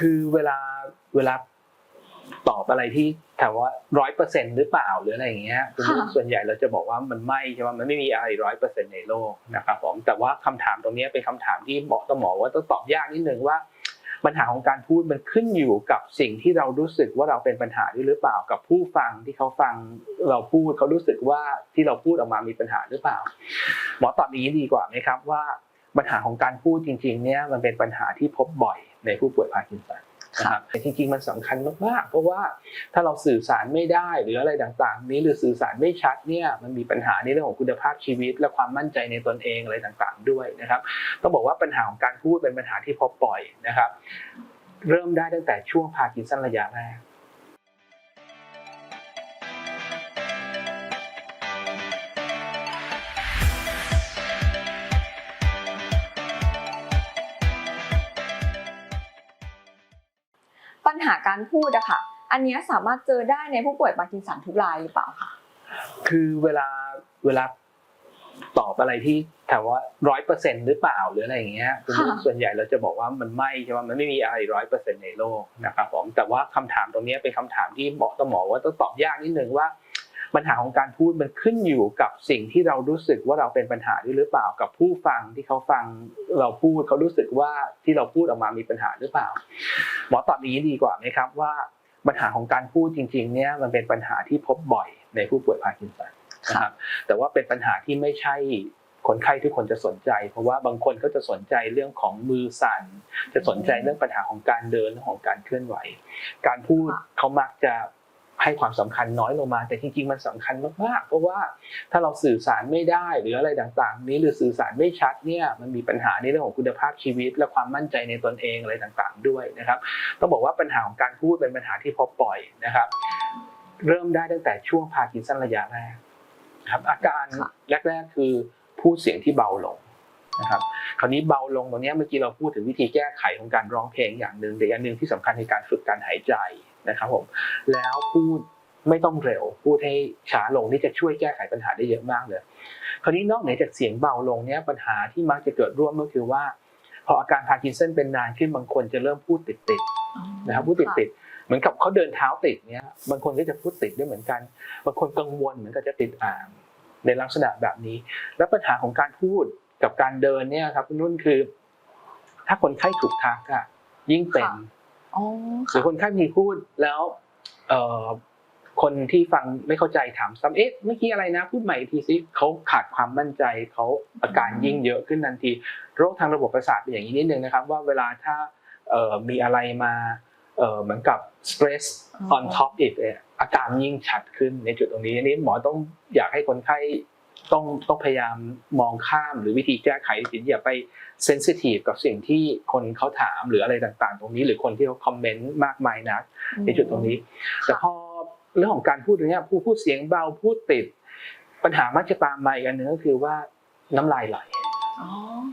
คือเวลาเวลาตอบอะไรที่ถามว่าร้อยเปอร์เซ็นหรือเปล่าหรืออะไรอย่างเงี้ยค่ะส่วนใหญ่เราจะบอกว่ามันไม่ใช่ไหมมันไม่มีอะไรร้อยเปอร์เซ็นในโลกนะครับผมแต่ว่าคำถามตรงเนี้ยเป็นคำถามที่บอกต้องหมอว่าต้องตอบยากนิดนึงว่า ปัญหาของการพูดมันขึ้นอยู่กับสิ่งที่เรารู้สึกว่าเราเป็นปัญหาด้วยหรือเปล่ากับผู้ฟังที่เขาฟังเราพูดเขารู้สึกว่าที่เราพูดออกมามีปัญหาหรือเปล่า หมอตอบอย่างนี้ดีกว่าไหมครับว่า ปัญหาของการพูดจริง ๆ เนี่ยมันเป็นปัญหาที่พบบ่อย ในผู้ป่วยพาร์กินสันนะครับแต่จริงๆมันสำคัญมากๆเพราะว่าถ้าเราสื่อสารไม่ได้หรืออะไรต่างๆ นี้หรือสื่อสารไม่ชัดเนี่ยมันมีปัญหาในเรื่องของคุณภาพชีวิต และความมั่นใจในตนเองอะไรต่างๆด้วยนะครับต้องบอกว่าปัญหาของการพูดเป็นปัญหาที่พบบ่อยนะครับ เริ่มได้ตั้งแต่ช่วงพาร์กินสันระยะแรก ปัญหาการพูดอะค่ะ อันเนี้ยสามารถเจอได้ในผู้ป่วยปาร์กินสันทุกรายหรือเปล่าคะคือเวลาเวลาตอบอะไรที่ถามว่าร้อยเปอร์เซ็นหรือเปล่าหรืออะไรอย่างเงี้ยส่วนใหญ่เราจะบอกว่ามันไม่ใช่ไหมมันไม่มีอะไรร้อยเปอร์เซ็นในโลกนะครับผมแต่ว่าคำถามตรงเนี้ยเป็นคำถามที่บอกต้องหมอว่าต้องตอบยากนิดนึงว่า ปัญหาของการพูดมันขึ้นอยู่กับสิ่งที่เรารู้สึกว่าเราเป็นปัญหาด้วยหรือเปล่า กับผู้ฟังที่เขาฟังเราพูดเขารู้สึกว่าที่เราพูดออกมามีปัญหาหรือเปล่า หมอตอบอย่างนี้ดีกว่าไหมครับว่าปัญหาของการพูดจริง ๆ เนี่ยมันเป็นปัญหาที่พบบ่อยในผู้ป่วยพาร์กินสันนะครับแต่ว่าเป็นปัญหาที่ไม่ใช่คนไข้ทุกคนจะสนใจ เพราะว่าบางคนก็จะสนใจเรื่องของมือสั่น จะสนใจเรื่องปัญหาของการเดินเรื่องของการเคลื่อนไหว การพูดเขามักจะ ให้ความสำคัญน้อยลงมา แต่จริงๆมันสำคัญมากๆเพราะว่าถ้าเราสื่อสารไม่ได้หรืออะไรต่างๆ นี้หรือสื่อสารไม่ชัดเนี่ยมันมีปัญหาในเรื่องของคุณภาพชีวิต และความมั่นใจในตนเองอะไรต่างๆ ด้วยนะครับ ต้องบอกว่าปัญหาของการพูดเป็นปัญหาที่พบบ่อยนะครับ เริ่มได้ตั้งแต่ช่วงพาร์กินสันระยะแรกนะครับอาการแรก ๆ คือพูดเสียงที่เบาลงนะครับคราวนี้เบาลงตรงเนี้ยเมื่อกี้เราพูดถึงวิธีแก้ไขของการร้องเพลงอย่างหนึ่งแต่อีกอันหนึ่งที่สำคัญในการฝึกการหายใจ นะครับผมแล้วพูดไม่ต้องเร็ว พูดให้ช้าลงนี่จะช่วยแก้ไขปัญหาได้เยอะมากเลย คราวนี้นอกเหนือจากเสียงเบาลงเนี่ยปัญหาที่มักจะเกิดร่วมก็คือว่า พออาการพาร์กินสันเป็นนานขึ้นบางคนจะเริ่มพูดติดๆนะครับพูดติดติดๆเหมือนกับเขาเดินเท้าติดเนี้ยบางคนก็จะพูดติดด้วยเหมือนกันบางคนกังวลเหมือนกับจะติดอ่างในลักษณะแบบนี้ แล้วปัญหาของการพูดกับการเดินเนี่ยครับคุณนุ่นคือ ถ้าคนไข้ถูกทักอะยิ่งเป็นค่ะอ๋อ หรือคนไข้มีพูดแล้วเอคนที่ฟังไม่เข้าใจถามซ้ำเอ๊ะเมื่อกี้อะไรนะ พูดใหม่อีกทีสิเขาขาดความมั่นใจเขาอาการยิ่งเยอะขึ้นทันที โรคทางระบบประสาทเป็นอย่างนี้นิดนึงนะครับ ว่าเวลาถ้ามีอะไรมาเหมือนกับ stress on top it เนี่ยอาการยิ่งชัดขึ้นในจุดตรงนี้อันนี้หมอต้องอยากให้คนไข้ ต้องต้องพยายามมองข้ามหรือวิธีแก้ไขสิอย่าไป sensitive กับสิ่งที่คนเขาถามหรืออะไรต่างๆ ตรงนี้ หรือคนที่เขาคอมเมนต์มากมายนักในจุดตรงนี้ แต่พอเรื่องของการพูดตรงเนี้ยพูดพูดเสียงเบาพูดติด ปัญหามักจะตามมาอีกอันหนึงก็คือว่าน้ำลายไหลอ๋อ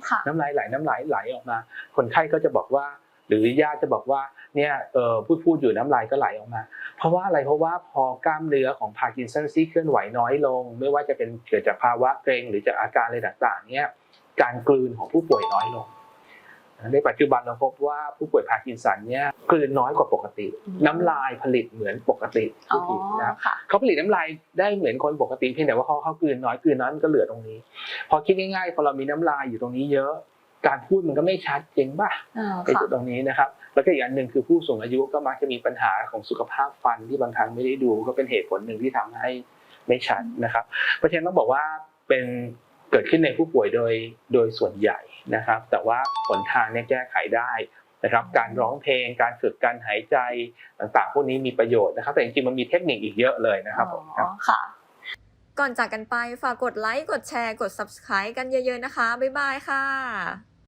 ค่ะน้ำลายไหลน้ำลายไหลออกมา คนไข้ก็จะบอกว่า หรือญาติจะบอกว่าเนี่ยเออพูดพูดอยู่น้ำลายก็ไหลออกมา เพราะว่าอะไรเพราะว่าพอกล้ามเนื้อของพาร์กินสันซี่เคลื่อนไหวน้อยลง ไม่ว่าจะเป็นเกิดจากภาวะเกร็งหรือจากอาการอะไรต่างๆเนี่ยการกลืนของผู้ป่วยน้อยลง ในปัจจุบันเราพบว่าผู้ป่วยพาร์กินสันเนี่ยกลืนน้อยกว่าปกติอืมน้ำลายผลิตเหมือนปกติอ๋อผู้ผิดนะครับค่ะเขาผลิตน้ำลายได้เหมือนคนปกติเพียงแต่ว่าเขาเขากลืนน้อยกลืนน้อยมันก็เหลือตรงนี้ พอคิดง่ายๆพอเรามีน้ำลายอยู่ตรงนี้เยอะ การพูดมันก็ไม่ชัดจริงป่ะอ่าในค่ะจุดตรงนี้นะครับ แล้วก็อีกอันหนึ่งคือผู้สูงอายุก็มักจะมีปัญหาของสุขภาพฟันที่บางครั้งไม่ได้ดูก็เป็นเหตุผลหนึ่งที่ทำให้ไม่ชัดนะครับ เพราะฉะนั้นต้องบอกว่าเป็นเกิดขึ้นในผู้ป่วยโดยโดยส่วนใหญ่นะครับ แต่ว่าผลทางเนี่ยแก้ไขได้นะครับ การร้องเพลง การฝึกการหายใจต่างๆ พวกนี้มีประโยชน์นะครับ แต่จริงๆมันมีเทคนิคอีกเยอะเลยนะครับผมครับอ๋อค่ะ ก่อนจากกันไปฝากกดไลค์ กดแชร์ กด subscribe กันเยอะๆนะคะ บ๊ายบายค่ะ